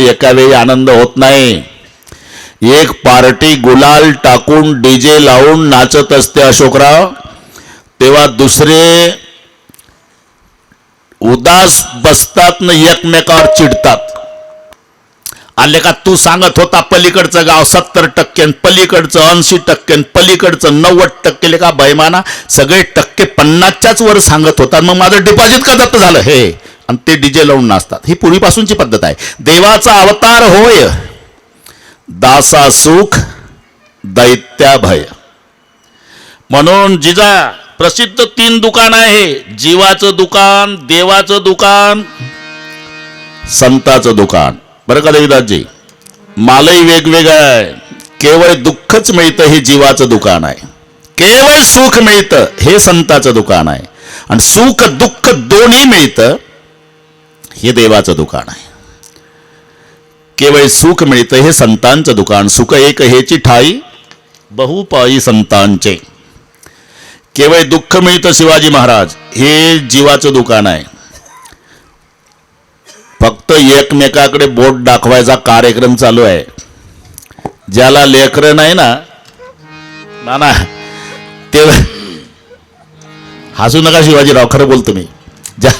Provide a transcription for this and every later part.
एकावेळी आनंद होत नाही. एक पार्टी गुलाल टाकून डीजे लावून नाचत असते अशोकराव. तेव्हा दुसरे उदास बसतात न एकमेकावर चिडतात. आले का तू सांगत होता पलीकडचं गाव सत्तर टक्के पलीकडचं ऐंशी टक्के पलीकडचं नव्वद टक्के. का बैमाना सगळे टक्के पन्नासच्याच वर सांगत होता. मग माझं डिपॉझिट का जप्त झालं? हे आणि ते डीजे लावून नाचतात. ही पूर्वीपासूनची पद्धत आहे. देवाचा अवतार होय. दासा सुख दैत्या भय म्हणून जिजा प्रसिद्ध तीन दुकान आहे. जीवाचं दुकान देवाचं दुकान संताचं दुकान. बरं का देवीदासजी? मालही वेगवेगळं आहे. केवळ दुःखच मिळतं हे जीवाचं दुकान आहे. केवळ सुख मिळतं हे संताचं दुकान आहे. आणि सुख दुःख दोन्ही मिळतं. हे देवाचं दुकान आहे. केवळ सुख मिळतं हे संतांचं दुकान सुख एक हेची ठाई बहुपाई संतांचे. केवळ दुःख मिळतं शिवाजी महाराज हे जीवाचं दुकान आहे. फक्त एकमेकाकडे बोट दाखवायचा कार्यक्रम चालू आहे. ज्याला लेकरं नाही ना ना ना ते हसू नका शिवाजीराव खरं बोलतो मी. ज्या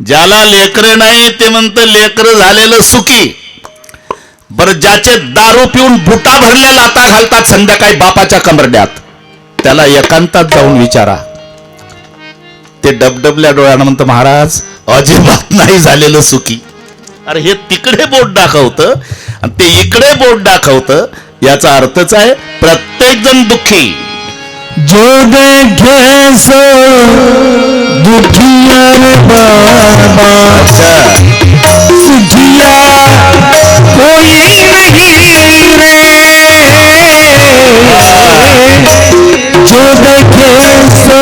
ज्याला लेकरं नाही ते म्हणतं लेकरं झालेलं सुखी. बर ज्याचे दारू पिऊन बुटा भरल्या लाता घालतात संध्याकाळी बापाच्या कमरड्यात. त्याला एकांतात जाऊन विचारा. ते डबडबल्या डोळ्यानं म्हणतं महाराज अजिबात नाही झालेलं सुखी. अरे हे तिकडे बोट दाखवतं आणि ते इकडे बोट दाखवतं याचा अर्थच आहे प्रत्येक जण दुःखी. जो देखे सो दुखिया रे बाबा। सुखिया कोई नहीं रे। जो देखे सो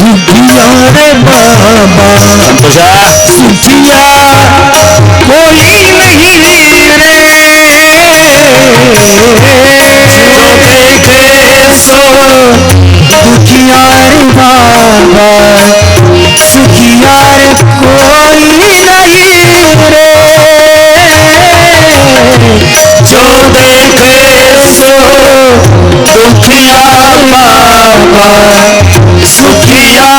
दुखिया रे बाबा। सुखिया कोई नहीं रे। दुखिया रे बाबा सुखिया रे कोई नहीं रे। जो देखे सो दुखिया बाबा सुखिया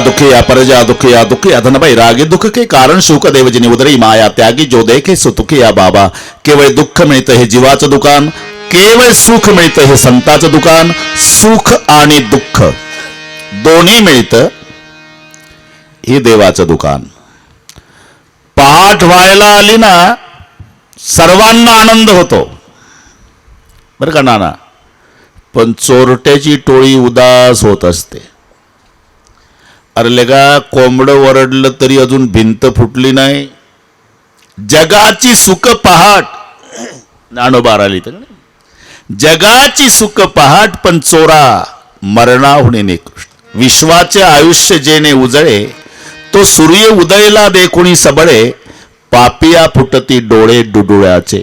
दुखिया प्रजा दुखिया दुखिया धन भाई रागे दुख के कारण शुक ने उदरी माया त्यागी जो देखे सुतुखिया बाबा केवळ दुःख मिळतं हे जीवाचं दुकान केवळ सुख मिळतं हे संताचं दुकान सुख आणि दुःख दोन्ही मिळतं हे देवाचं दुकान पहाट व्हायला आली ना सर्वांना आनंद होतो बरं का नाना पण चोरट्याची टोळी उदास होत असते अरे लेगा कोंबडं वरडलं तरी अजून भिंत फुटली नाही. जगाची सुख पहाट. नाणोबार आली तर जगाची सुख पहाट पण चोरा मरणाहुणे निकृष्ट विश्वाचे आयुष्य जेणे उजळे तो सूर्य उदयला देखुणी सबळे पापिया फुटती डोळे डुडुळ्याचे.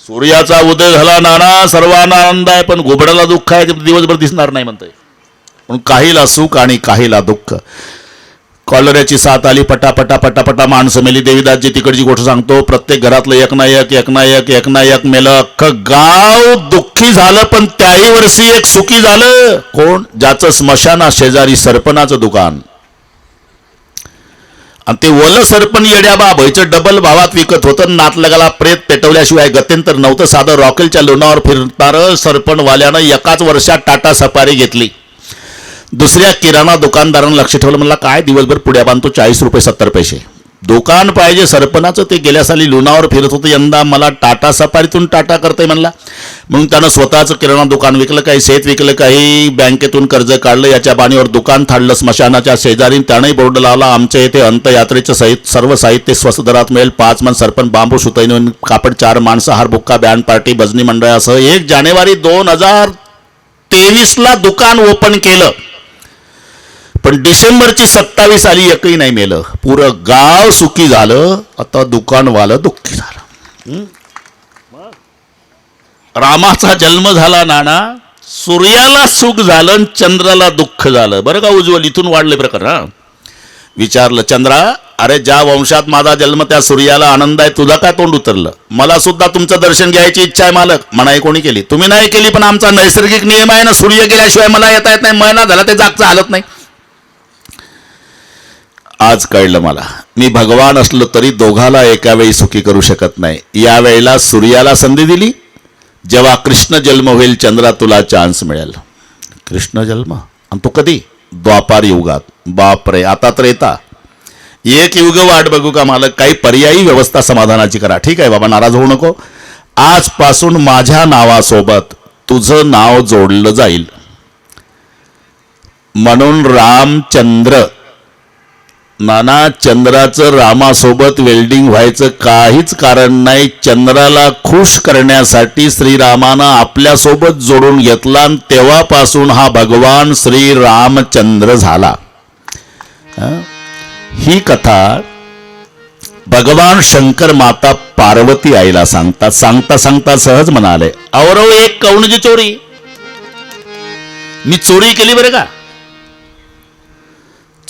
सूर्याचा उदय झाला नाना सर्वांना आनंद आहे पण घुबडाला दुःख आहे ते दिवसभर दिसणार नाही म्हणतोय. म्हणून काहीला सुख आणि काहीला दुःख. कॉलऱ्याची साथ आली पटापटा पटापटा माणसं मेली. देवीदासजी तिकडची गोष्ट सांगतो प्रत्येक घरातलं एक ना एक एक ना एक एक ना एक मेलं. अख्खं गाव दुःखी झालं पण त्याही वर्षी एक सुखी झालं. कोण? ज्याचं स्मशाना शेजारी सरपणाचं दुकान. आणि ते वल सरपण येड्या बाबाईचं डबल भावात विकत होतं नातलगाला प्रेत पेटवल्याशिवाय गत्यंतर नव्हतं साधं. रॉकेलच्या लोणावर फिरणारं सरपणवाल्यानं एकाच वर्षात टाटा सफारी घेतली. दुसऱ्या किराणा दुकानदारानं लक्ष ठेवलं म्हणला काय दिवसभर पुढ्या बांधतो? चाळीस रुपये सत्तर पैसे. दुकान पाहिजे सरपणाचं ते गेल्या साली लुणावर फिरत होतं यंदा मला टाटा सफारीतून टाटा करतंय म्हणला. म्हणून त्यानं स्वतःचं किराणा दुकान विकलं काही शेत विकलं काही बँकेतून कर्ज काढलं याच्या बाणीवर दुकान थाडलं स्मशानाच्या शेजारी त्यानंही बोर्ड लावला आमच्या येथे अंतयात्रेचं सहित सर्व साहित्य स्वस्त दरात मिळेल पाच मन सरपण बांबू सुतैन कापड चार माणसं हार बुक्का बँड पार्टी भजनी मंडळासह एक जानेवारी दोन हजार तेवीसला दुकान ओपन केलं. पण डिसेंबरची सत्तावीस आली एकही नाही मेलं. पुरं गाव सुखी झालं आता दुकानवालं दुःखी झालं. रामाचा जन्म झाला नाना सूर्याला सुख झालं आणि चंद्राला दुःख झालं. बरं का उज्ज्वल इथून वाढले प्रकार हा? विचारलं चंद्रा अरे ज्या वंशात माझा जन्म त्या सूर्याला आनंद आहे तुझा काय तोंड उतरलं? मला सुद्धा तुमचं दर्शन घ्यायची इच्छा आहे मालक. मनाई कोणी केली? तुम्ही नाही केली पण आमचा नैसर्गिक नियम आहे ना सूर्य गेल्याशिवाय मला येता येत नाही महिना झाला ते जागचं हालत नाही. आज कळलं मला. मी भगवान असलो तरी दोघाला एका वेळी सुखी करू शकत नाही. यावेळेला सूर्याला संधी दिली. जेव्हा कृष्ण जन्म होईल चंद्रा तुला चान्स मिळेल. कृष्ण जन्म? आणि तो कधी? द्वापार युगात. बापरे आता तर येता. एक युग वाट बघू का मला काही पर्यायी व्यवस्था समाधानाची करा. ठीक आहे बाबा नाराज होऊ नको. आजपासून माझ्या नावासोबत तुझं नाव जोडलं जाईल. म्हणून रामचंद्र नाना चंद्राचं रामासोबत वेल्डिंग व्हायचं काहीच कारण नाही. चंद्राला खुश करण्यासाठी श्रीरामानं आपल्यासोबत जोडून घेतला आणि तेव्हापासून हा भगवान श्रीरामचंद्र झाला. ही? कथा भगवान शंकर माता पार्वती आईला सांगतात. सांगता सांगता सहज म्हणाले औरव एक कौणजी चोरी? मी चोरी केली बरं का?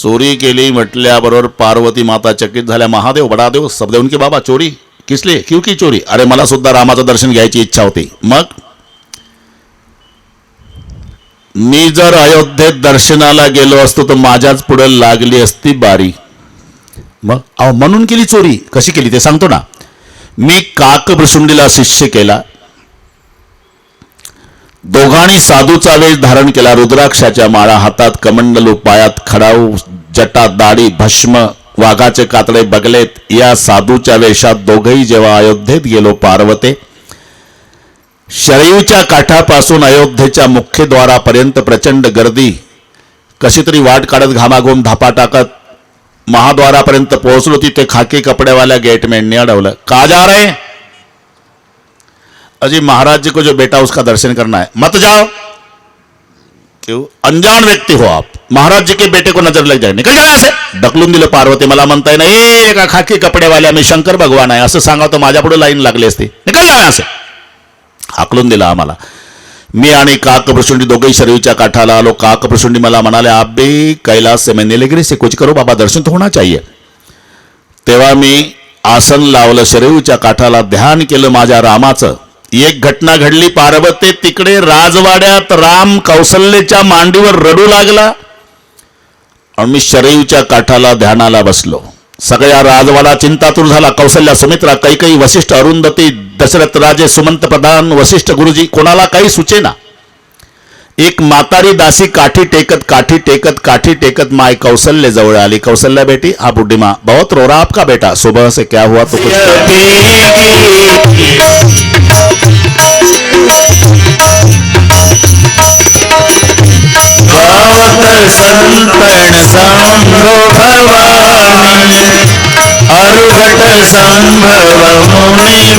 चोरी केली म्हटल्याबरोबर पार्वती माता चकित झाल्या. महादेव बडादेव सबदेवन की बाबा चोरी? किसले क्यू की चोरी? अरे मला सुद्धा रामाचं दर्शन घ्यायची इच्छा होती. मग? मी जर अयोध्येत दर्शनाला गेलो असतो तर माझ्याच पुढे लागली असती बारी. मग? अहो म्हणून केली चोरी? कशी केली? ते सांगतो ना. मी काकभृशुंडीला शिष्य केला. दोघांनी साधूचा वेश धारण केला. रुद्राक्षाच्या माळा हातात कमंडलू पायात खडाऊ जटा दाढी भस्म वाघाचे कातडे बगलेत. या साधूच्या वेशात दोघही जेव्हा अयोध्येत गेलो पार्वते. शरयूच्या काठापासून अयोध्येच्या मुख्यद्वारापर्यंत प्रचंड गर्दी. कशी तरी वाट काढत घामाघूम धापा टाकत महाद्वारापर्यंत पोहोचलो तिथे खाकी कपड्यावाल्या गेटमॅनने अडवलं. का जा रे अजी महाराज जी को जो बेटा उसका दर्शन करना है मत जाओ। क्यों? अनजान व्यक्ती हो आप। महाराज जी के बेटे को नजर लग जाए। निकल जाओ यहाँ ढकलून दिलं पार्वती मला म्हणताय ना ए एका खाकी कपड्यावाल्या मी शंकर भगवान आहे असं सांगा तो माझ्या पुढे लाईन लागली असती. निकल जाओ असे हाकलून दिला आम्हाला। मी आणि काक प्रसुंडी दोघेही शरीरच्या काठाला आलो. काक प्रसुंडी मला म्हणाले आप भी कैलास से मैं नीलगिरी से कुछ करो बाबा दर्शन तो होना चाहिए. तेव्हा मी आसन लावलं शरीरच्या काठाला ध्यान केलं माझ्या रामाचं एक घटना घडली पार्वती तिकडे राजवाड्यात राम कौशल्यच्या मांडीवर रडू लागला. आणि मी शरयूच्या काठाला ध्यानाला बसलो. सगळ्या राजवाडा चिंतातूर झाला. कौशल्या सुमित्रा कैकई वशिष्ठ अरुंधती दशरथ राजे सुमंत प्रधान वशिष्ठ गुरुजी कोणाला काही सुचेना? एक म्हातारी दासी काठी टेकत काठी टेकत काठी टेकत माय कौशल्य जवळ आली. कौशल्य बेटी हा बुढ़ी माँ. बहुत रो रहा आपका बेटा. सुबह से क्या हुआ तो कुछ संभो भवानी अरुघट संभव मुनि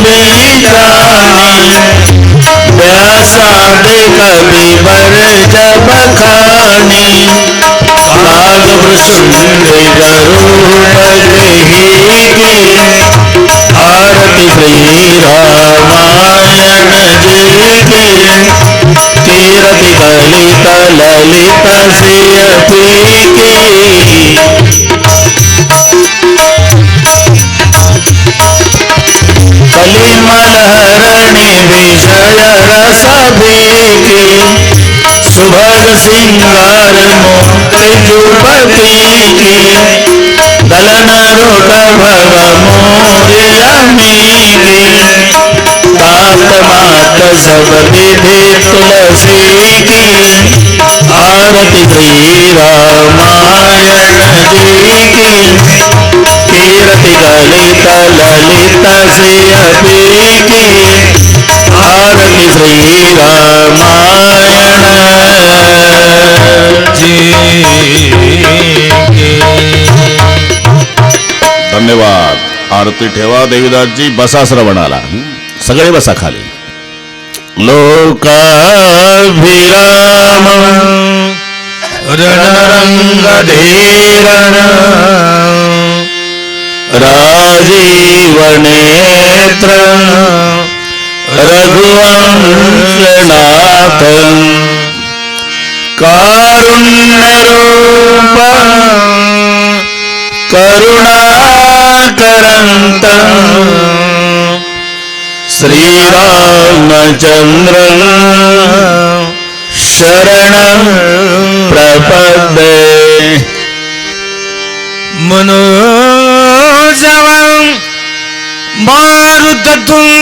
साडे कवी बर जब खानी पाग सुंदर गरुड़ ही आरती श्री रामायण जी तीरथ कलित ललित सिय पी के। कलिमलहरणि विषय रस की सुभग सिंगार मोती की दलन रोट भग मोरियमी की तात मात सब विधि तुलसी की आरती श्री रामायण जी की कीर्ति ललित ललित सियती की आरती श्री रामायण जी की धन्यवाद। आरती ठेवा देवीदासजी बसा श्रवणाला? सगळे बसा खाली. लोकाभिराम रणरङ्गधीरण രാജീവനേത്ര രഘുവംശനാഥം കാരുണ്യരൂപ കരുണാകരന്ത. ശ്രീരാമചന്ദ്ര ശരണം പ്രപദേ. മനോ மாருத்தத்தும்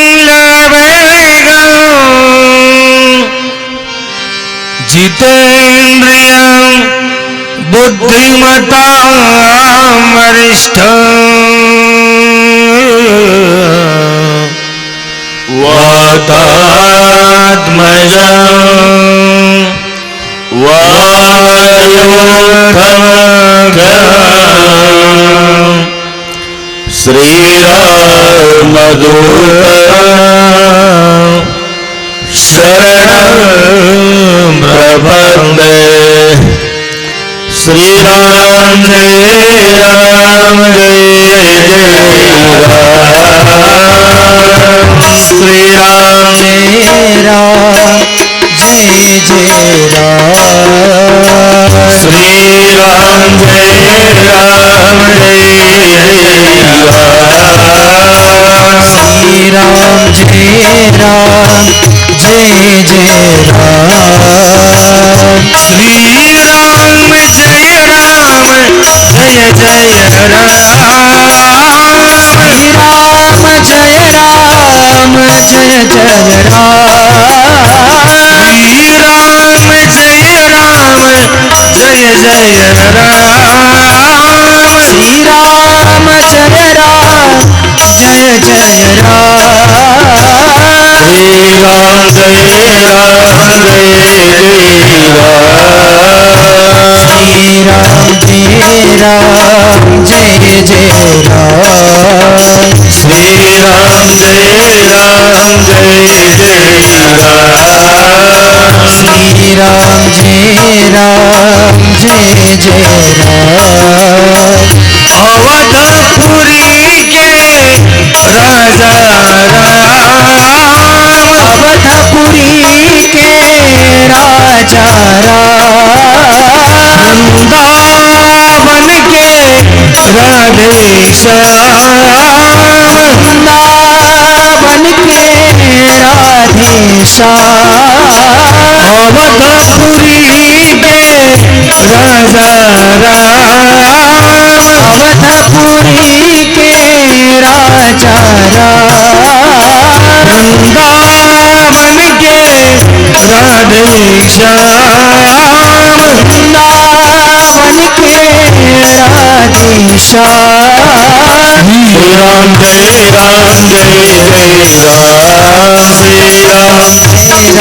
बुद्धिमता वरिष्ठ वातात्मज वायुथ श्रीरामदूत शरणं प्रपन्दे श्रीराम जय राम जय जय राम श्रीराम जय राम। जय जय राम। श्रीराम जय जय जय राम। श्री राम जय राम जय जय राम। श्री राम जय राम जय जय राम। अवधपुरी के राजा राम। अवधपुरी के राजा राम। राधे श्याम वृंदावन के राधे श्याम अवधपुरी के राजा। राम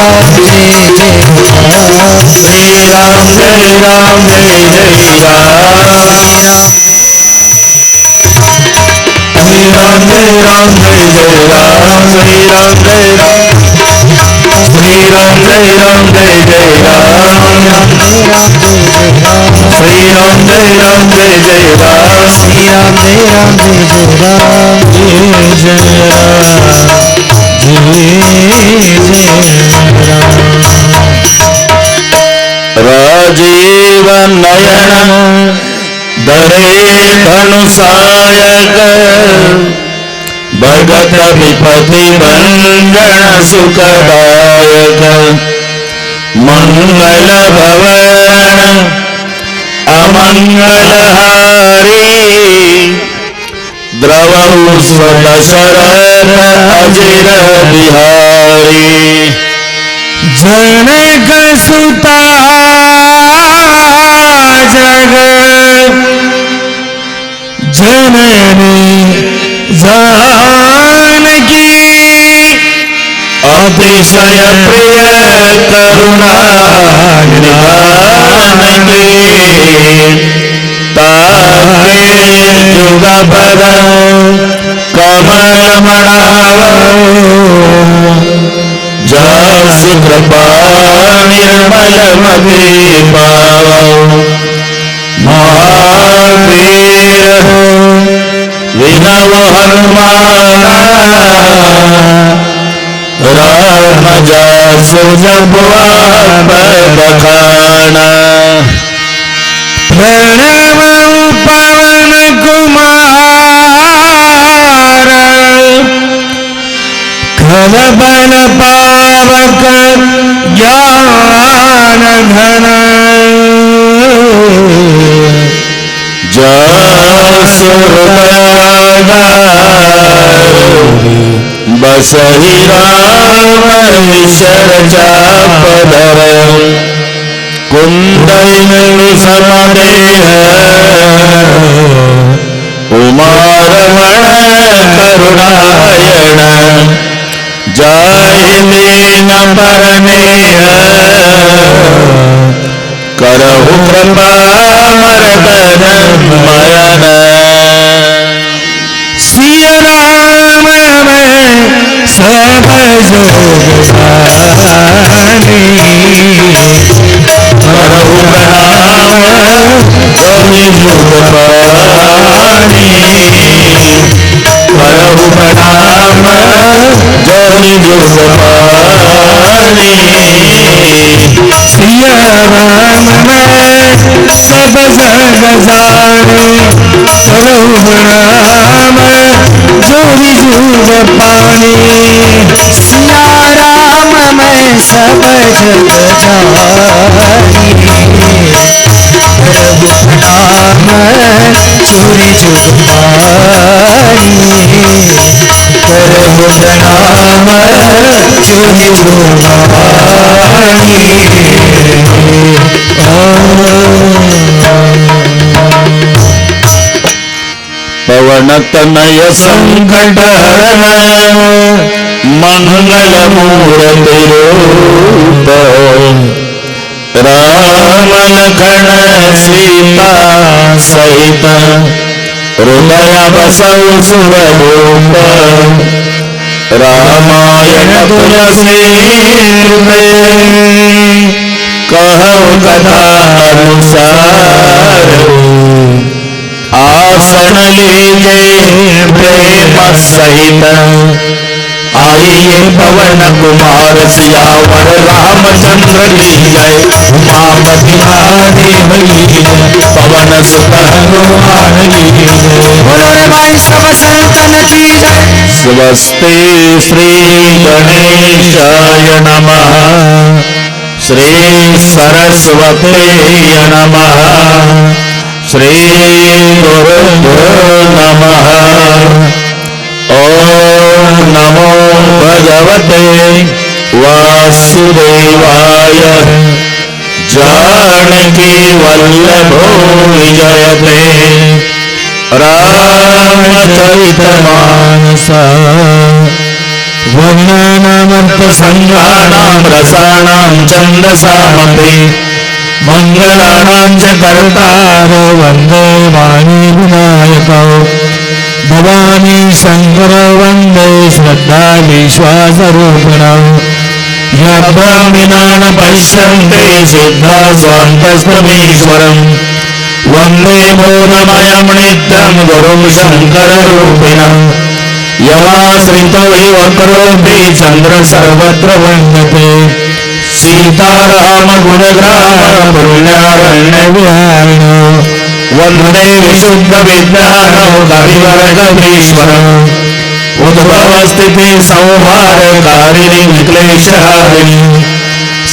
राम जय राम जय जय राम श्री राम जय राम जय जय राम श्री राम जय राम जय जय राम श्रीराम जय राम श्रीराम जय राम जय राम श्रीराम जय राम जय जय राम श्री राम जय राम जय जय राम जय जय राम राजीव नयन दरे धनुषायक भगत विपति भंजन सुखदायक। मंगल भवन अमंगल हारी द्रवहु शरण अजिर बिहारी जनक सुता जग जननी जानकी अतिशय प्रिय करुणा निधानकी ता जुगपद कमल मणाव जस कृपा निर्मल मति पाव महावीर विनव हनुमान राम जासु जपवा बखाना प्रणव खलबल पावक ज्ञान घन बसही राम शरचापधर कुंदन समदेह उमारमण करुणायण परमेय। करहु कृपा मरदन मरण सिय राम में सब जोगानी। करहु प्रणाम कवि जुग करहु प्रणाम जय जुग सिया राम सब जग जाने करहु प्रणाम जोरी जुग पानी सिया राम मैं सब जग जानी प्रभु प्रणाम चोरी जुग पानी पवनतनय संकट मंगल मूर्ति रूप राम लखन सीता सहित हृदय बसौ सुरूप रामायण तुलसी कहो कथा अनुसार आसन लीजे प्रेम सहित। आइए पवन कुमार सियावर रामचंद्र की जय। की पवन सुत हनुमान की जय। भाई सब संतन की जय। स्वस्ति श्री गणेशाय नमः। श्री सरस्वती नमः। श्री गुरुभ्यो नमः। ॐ नमो भगवते वासुदेवाय जानकी वल्लभो विजयते रामचरितमानसा वर्णानामर्थसङ्गानां रसाणां छन्दसामपि मङ्गलानां च कर्तारो वन्दे वाणी विनायकौ भवानी शङ्कर वन्दे श्रद्धा विश्वासरूपिणम् यब्रह्मिणान पश्यन्ते सिद्धा स्वान्तस्तमीश्वरम् वन्दे मूलमयम् नित्यम् गुरुं शङ्कररूपिणम्। यमाश्रितो इव चन्द्र सर्वत्र वन्दते सीताराम गुणग्राम पुण्यारण्यविहारिण वन्दे विशुद्धविज्ञानो उद्भवस्थिति संहारकारिणि क्लेशहारिणि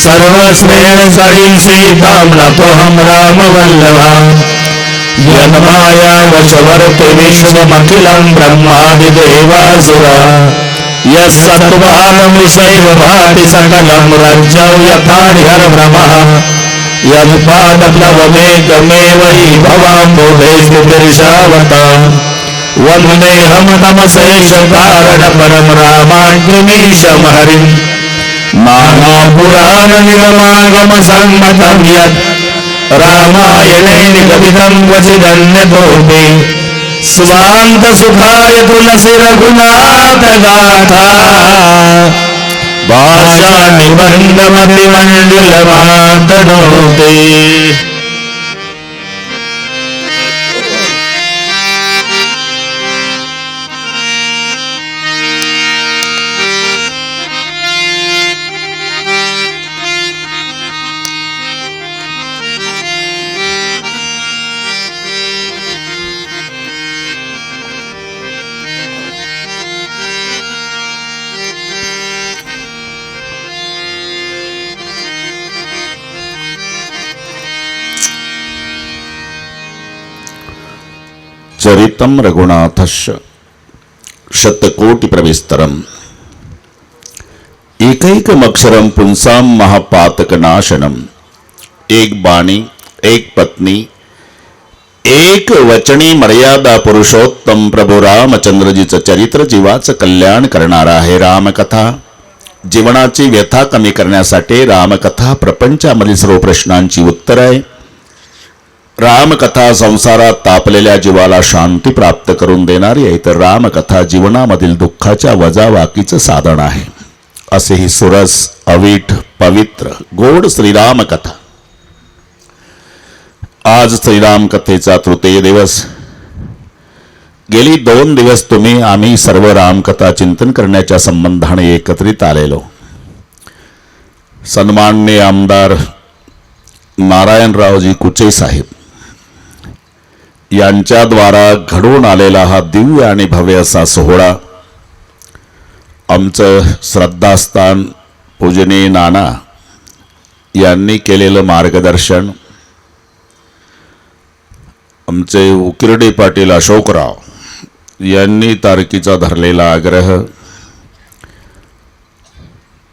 सर्वश्रेण सरी सीतां नतोऽहं रामवल्लभा यन्मायावशवर्ति विश्वमखिलं ब्रह्मादिदेवासुरा यः सत्त्वानमिषैव भाति सकलं रज्जौ यथा निहरभ्रमः यत्पादप्लवमेकमेव हि भवाम्बुधे स्थितिर्षावताम् वन्देऽहं तमशेषकारणपरं रामाग्निमीशं हरिम् नानापुराणनिगमागमसम्मतं यत् रामायणे निगदितं क्वचिदन्यतोऽपि स्वान्तसुखाय तुलसि भाषानि बहितमलिमण्डिलवान् ददौते चरितं रघुनाथस्य शतकोटिप्रविस्तरम्। एकैकमक्षरं पुंसां महापातकनाशनम् एक बाणी एक पत्नी एक वचनी मर्यादा पुरुषोत्तम प्रभू रामचंद्रजीचं चरित्र जीवाचं कल्याण करणार आहे रामकथा। जीवनाची व्यथा कमी करण्यासाठी रामकथा प्रपंचामधील सर्व प्रश्नांची उत्तर आहे। रामकथा संसारात तापलेल्या जीवाला शांती प्राप्त करून देणारी आहे तर रामकथा जीवनामधील दुःखाच्या वजावाकीचं साधन आहे. असे ही सुरस अवीठ पवित्र गोड श्रीरामकथा. आज श्रीराम कथेचा तृतीय दिवस. गेली दोन दिवस तुम्ही आम्ही सर्व रामकथा चिंतन करण्याच्या संबंधाने एकत्रित आलेलो. सन्माननीय आमदार नारायणरावजी कुचे साहेब. यांच्याद्वारा घडून आलेला हा दिव्य आणि भव्य असा सोहळा. आमचं श्रद्धास्थान पूजनी नाना यांनी केलेलं मार्गदर्शन. आमचे उकिरडे पाटील अशोकराव यांनी तारकीचा धरलेला आग्रह.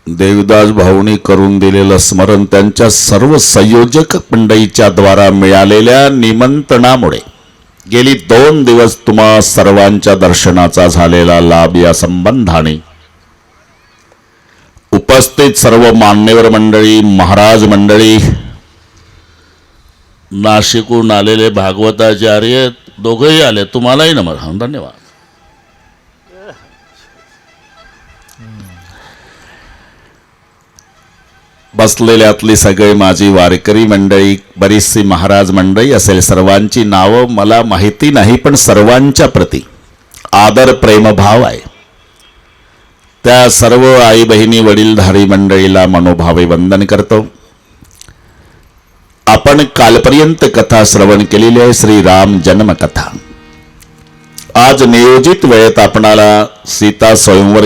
देवदास भाऊनी करून दिलेलं स्मरण त्यांच्या सर्व संयोजक मंडईच्या द्वारा मिळालेल्या निमंत्रणामुळे. गेली दोन दिवस तुम्हा सर्वांच्या दर्शनाचा झालेला लाभ या संबंधाने. उपस्थित सर्व मान्यवर मंडळी महाराज मंडळी नाशिकहून आलेले भागवताचार्य दोघंही आले. तुम्हालाही नमस्कार. धन्यवाद. बसलेल्यातली सगळे माझी वारकरी मंडळी बरीचशी महाराज मंडळी असेल सर्वांची नावं मला माहिती नाही पण सर्वांच्या प्रती आदर प्रेमभाव आहे. त्या सर्व आई बहिणी वडीलधारी मंडळीला मनोभावे वंदन करतो. आपण कालपर्यंत कथा श्रवण केलेली आहे श्रीराम जन्मकथा. आज नियोजित वेळेत आपणाला सीता स्वयंवर